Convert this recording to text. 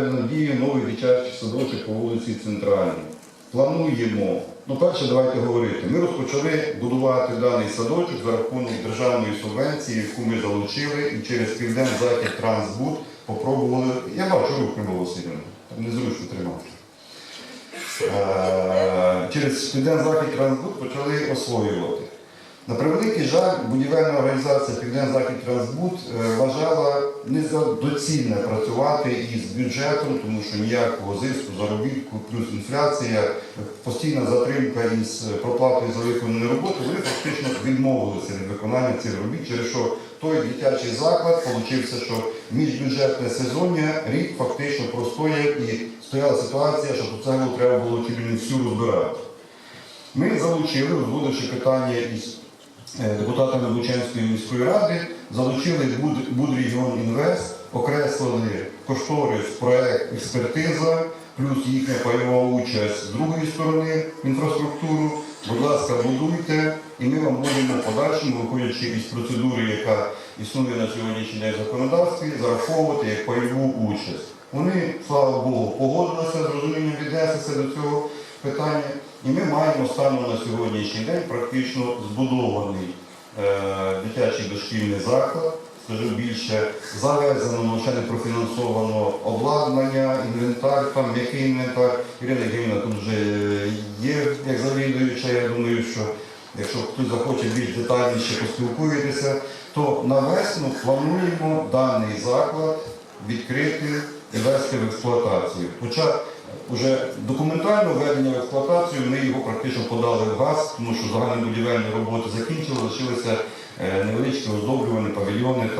Надію новий дитячий садочок по вулиці Центральній. Плануємо. Ну, перше, давайте говорити. Ми розпочали будувати даний садочок за рахунок державної субвенції, яку ми залучили, і через Південний захід Трансбуд попробували. Я бачу Микола Васильівна, там незручно тримати. Е, Через Південний захід Трансбуд почали освоювати. На превеликий жаль, будівельна організація Південний Захід Трансбуд е, вважала не за доцільне працювати із бюджетом, тому що ніякого зиску, заробітку, плюс інфляція, постійна затримка із проплатою за виконану роботу, вони фактично відмовилися від виконання цих робіт, через що той дитячий заклад получився, що міжбюджетне сезоння рік фактично простояв і стояла ситуація, що тут цеглу треба було не всю розбирати. Ми залучили, розводивши питання із депутатами Лучанської міської ради, залучили Буд- Будрегіон Інвест, окреслили кошторис, проект, експертиза, плюс їхня пайова участь з другої сторони інфраструктуру. Будь ласка, будуйте, і ми вам будемо в подальшому, виходячи із процедури, яка існує на сьогоднішній день в законодавстві, зараховувати як пайову участь. Вони, слава Богу, погодилися з розумінням віднестися до цього питання. І ми маємо станом на сьогоднішній день практично збудований е, дитячий дошкільний заклад. Скажу більше, завезено, ще не профінансовано обладнання, інвентар, там м'який інвентар. Ірина Євгенівна тут вже є як завідуюча. Я думаю, що якщо хтось захоче більш детальніше поспілкуєтеся, то на весну плануємо даний заклад відкрити і в експлуатацію. Хоча вже документально введення в експлуатацію ми його практично подали в газ, тому що загальнобудівельні роботи закінчили, лишилися е, невеличкі оздоблювані павільйони.